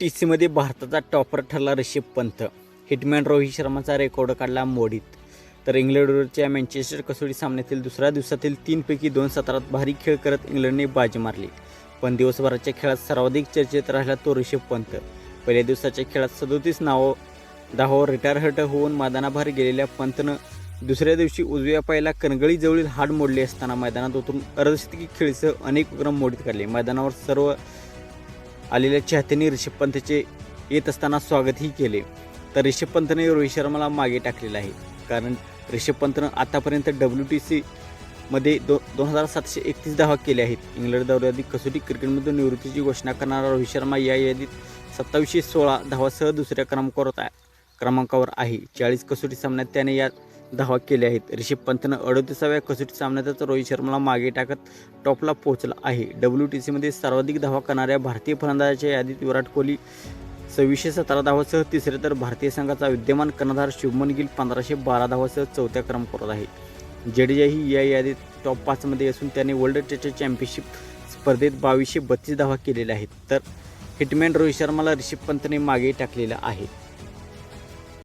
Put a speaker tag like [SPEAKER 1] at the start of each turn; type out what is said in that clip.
[SPEAKER 1] T सीमध्ये भारताचा topper ठरला ऋषभ पंत. हिटमॅन रोहित शर्माचा रेकॉर्ड काढला मोडीत. तर इंग्लंडवरच्या मँचेस्टर कसोटी सामन्यातील दुसऱ्या दिवसातील तीनपैकी दोन सत्रात भारी खेळ करत इंग्लंडने बाजी मारली. पण दिवसभराच्या खेळात सर्वाधिक चर्चेत राहिला तो ऋषभ पंत. पहिल्या दिवसाच्या खेळात सदोतीस नावं दहावर रिटायर हट होऊन मैदानाबाहेर गेलेल्या पंतनं दुसऱ्या दिवशी उजव्या पायाला कणगळीजवळील हाड मोडले असताना मैदानात उतरून अर्धशतकी खेळीसह अनेक उपक्रम मोडीत काढले. मैदानावर सर्व आलेल्या चाहत्यांनी ऋषभ पंतचे येत असताना स्वागतही केले. तर ऋषभ पंतने रोहित शर्माला मागे टाकलेलं आहे. कारण ऋषभ पंतनं आतापर्यंत डब्ल्यू टी सी मध्ये दो दोन हजार सातशे एकतीस धावा केल्या आहेत. इंग्लंड दौऱ्यादी कसोटी क्रिकेटमधून निवृत्तीची घोषणा करणारा रोहित शर्मा या यादीत सत्तावीसशे सोळा धावासह दुसऱ्या क्रमांकावर आहे क्रमांकावर आहे. चाळीस कसोटी सामन्यात त्याने या धावा केल्या आहेत. ऋषभ पंतनं अडतीसाव्या कसोटी सामन्यातच रोहित शर्माला मागे टाकत टॉपला पोहोचला आहे. डब्ल्यू टी सीमध्ये सर्वाधिक धावा करणाऱ्या भारतीय फलंदाजाच्या यादीत विराट कोहली सव्वीसशे सतरा धावासह तिसरे तर भारतीय संघाचा विद्यमान कर्णधार शुभमन गिल पंधराशे बारा धावासह चौथ्या क्रमांकावर आहे. जडेजाही या यादीत टॉप पाचमध्ये असून त्याने वर्ल्ड टेस्ट चॅम्पियनशिप स्पर्धेत बावीसशे बत्तीस धावा केलेल्या आहेत. तर हिटमॅन रोहित शर्माला ऋषभ पंतने मागे टाकलेला आहे.